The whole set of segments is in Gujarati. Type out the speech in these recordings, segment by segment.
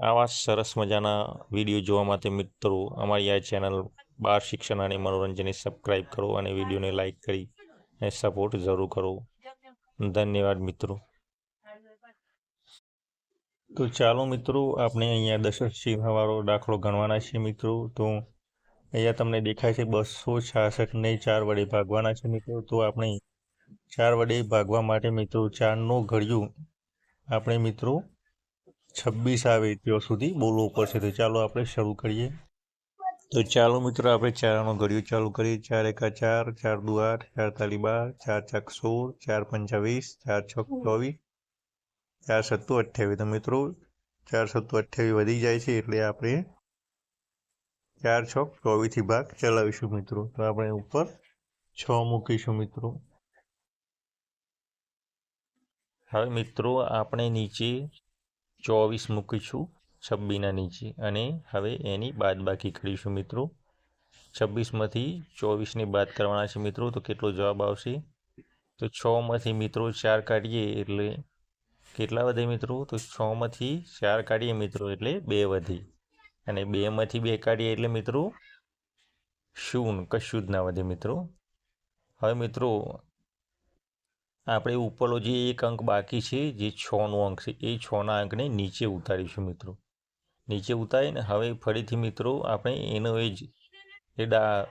આવા સરસ મજાના વીડિયો જોવા માટે મિત્રો, અમારી આ ચેનલ બાર શિક્ષણ અને મનોરંજનને સબસ્ક્રાઈબ કરો અને વિડીયોને લાઈક કરી અને સપોર્ટ જરૂર કરો. ધન્યવાદ મિત્રો. તો ચાલો મિત્રો, આપણે અહીંયા દશરથ સિંહવાળો દાખલો ગણવાના છે મિત્રો. તો અહીંયા તમને દેખાય છે બસો છાસઠને ચાર વડે ભાગવાના છે મિત્રો. તો આપણે ચાર વડે ભાગવા માટે મિત્રો, ચારનો ઘડિયું આપણે મિત્રો છવ્વીસ આવે ત્યાં સુધી બોલવું પડશે. તો ચાલો આપણે શરૂ કરીએ. તો ચાલો મિત્રો, આપણે ચારનો ઘડિયો ચાલુ કરીએ. ચાર એકા ચાર ચાર દુ આઠ ચાર તાલી બાર ચાર ચાક સોળ, ચાર પંચાવીસ, ચાર છ ચોવીસ, ચાર સત્તુ અઠ્યાવીસ. તો મિત્રો, ચાર સત્તુ અઠ્યાવીસ વધી જાય છે એટલે આપણે ચાર છ ચોવીસથી ભાગ ચલાવીશું મિત્રો. તો આપણે ઉપર છ મૂકીશું મિત્રો. હવે મિત્રો, આપણે નીચે ચોવીસ મૂકીશું છબ્બીના નીચે. અને હવે એની બાદબાકી કરીશું મિત્રો. છવ્વીસમાંથી ચોવીસની બાદ કરવાના છે મિત્રો, તો કેટલો જવાબ આવશે? તો છમાંથી મિત્રો ચાર કાઢીએ એટલે કેટલા વધે મિત્રો? તો છમાંથી ચાર કાઢીએ મિત્રો એટલે બે વધી. અને બેમાંથી બે કાઢીએ એટલે મિત્રો શૂન કશું જ ના વધે મિત્રો. હવે મિત્રો આપણે ઉપરનો જે એક અંક બાકી છે, જે છનો અંક છે, એ છના અંકને નીચે ઉતારીશું મિત્રો. નીચે ઉતારીને હવે ફરીથી મિત્રો આપણે એનો એ જ એ ડા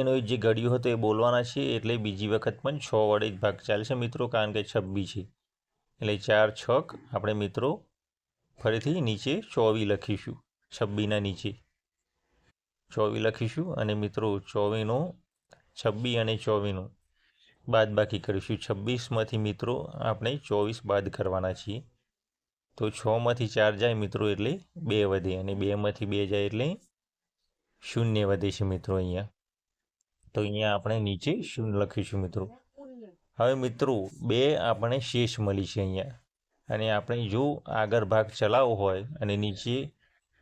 એનો જે ઘડિયો હતો એ બોલવાના છે, એટલે બીજી વખત પણ છ વડે જ ભાગ ચાલશે મિત્રો, કારણ કે છબ્બી છે. એટલે ચાર છક આપણે મિત્રો ફરીથી નીચે ચોવી લખીશું, છબ્બીના નીચે. ચોવી લખીશું અને મિત્રો ચોવીનો, છબ્બી અને ચોવીનો. બાદ બાકી કરીશું. છવ્વીસમાંથી મિત્રો આપણે ચોવીસ બાદ કરવાના છીએ. તો છમાંથી ચાર જાય મિત્રો એટલે બે વધે અને બેમાંથી બે જાય એટલે શૂન્ય વધે છે મિત્રો અહીંયા. તો અહીંયા આપણે નીચે શૂન્ય લખીશું મિત્રો. હવે મિત્રો બે આપણે શેષ મળી છે અહીંયા. અને આપણે જો આગળ ભાગ ચલાવવો હોય અને નીચે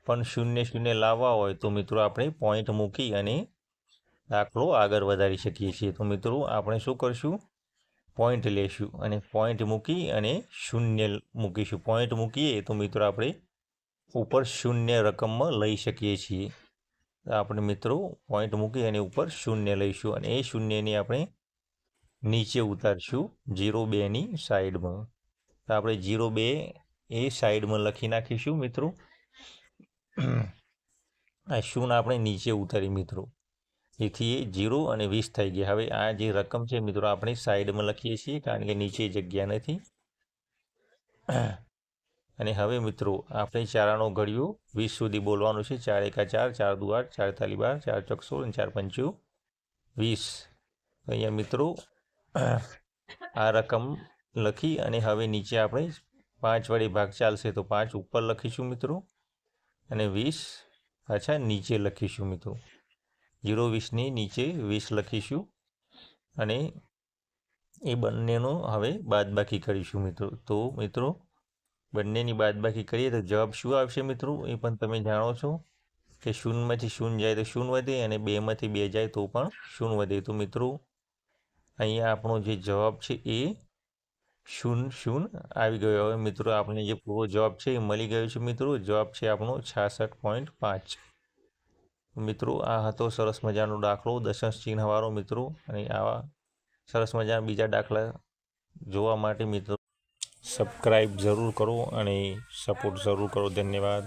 પણ શૂન્ય શૂન્ય લાવવા હોય તો મિત્રો આપણે પોઈન્ટ મૂકી અને દાખલો આગળ વધારી શકીએ છીએ. તો મિત્રો, આપણે શું કરશું? પોઈન્ટ લેશું અને પોઈન્ટ મૂકી અને શૂન્ય મૂકીશું. પોઈન્ટ મૂકીએ તો મિત્રો, આપણે ઉપર શૂન્ય રકમમાં લઈ શકીએ છીએ. આપણે મિત્રો પોઈન્ટ મૂકી અને ઉપર શૂન્ય લઈશું અને એ શૂન્યની આપણે નીચે ઉતારશું જીરો બેની સાઈડમાં. તો આપણે જીરો બે એ સાઈડમાં લખી નાખીશું મિત્રો. આ શૂન આપણે નીચે ઉતારી મિત્રો. એથી એ જીરો અને વીસ થઈ ગયા. હવે આ જે રકમ છે મિત્રો, આપણે સાઈડમાં લખીએ છીએ, કારણ કે નીચે જગ્યા નથી. અને હવે મિત્રો, આપણે ચારાનો ઘડિયો વીસ સુધી બોલવાનું છે. ચાર એકા ચાર ચાર દુ આઠ ચાર તાલી બાર ચાર ચોકસો અને ચાર પંચું. વીસ. અહીંયા મિત્રો, આ રકમ લખી અને હવે નીચે આપણે પાંચ વડે ભાગ ચાલશે. તો પાંચ ઉપર લખીશું મિત્રો. અને વીસ પાછા નીચે લખીશું મિત્રો. જીરો વીસની નીચે વીસ લખીશું અને એ બંનેનો હવે બાદબાકી કરીશું મિત્રો. તો મિત્રો, બંનેની બાદબાકી કરીએ તો જવાબ શું આવશે મિત્રો? એ પણ તમે જાણો છો કે શૂન્યમાંથી શૂન્ય જાય તો શૂન્ય વધે અને બેમાંથી બે જાય તો પણ શૂન્ય વધે. તો મિત્રો, અહીંયા આપણો જે જવાબ છે એ શૂન્ય શૂન્ય આવી ગયો. હવે મિત્રો, આપણે જે પૂરો જવાબ છે એ મળી ગયો છે મિત્રો. જવાબ છે આપણો છાસઠ પોઈન્ટ પાંચ. મિત્રો, આ હતો સરસ મજાનો દાખલો. દશાંશ ચિહ્નવાળો મિત્રો અને આવા સરસ મજાના બીજા દાખલા જોવા માટે મિત્રો સબસ્ક્રાઈબ જરૂર કરો અને સપોર્ટ જરૂર કરો. ધન્યવાદ.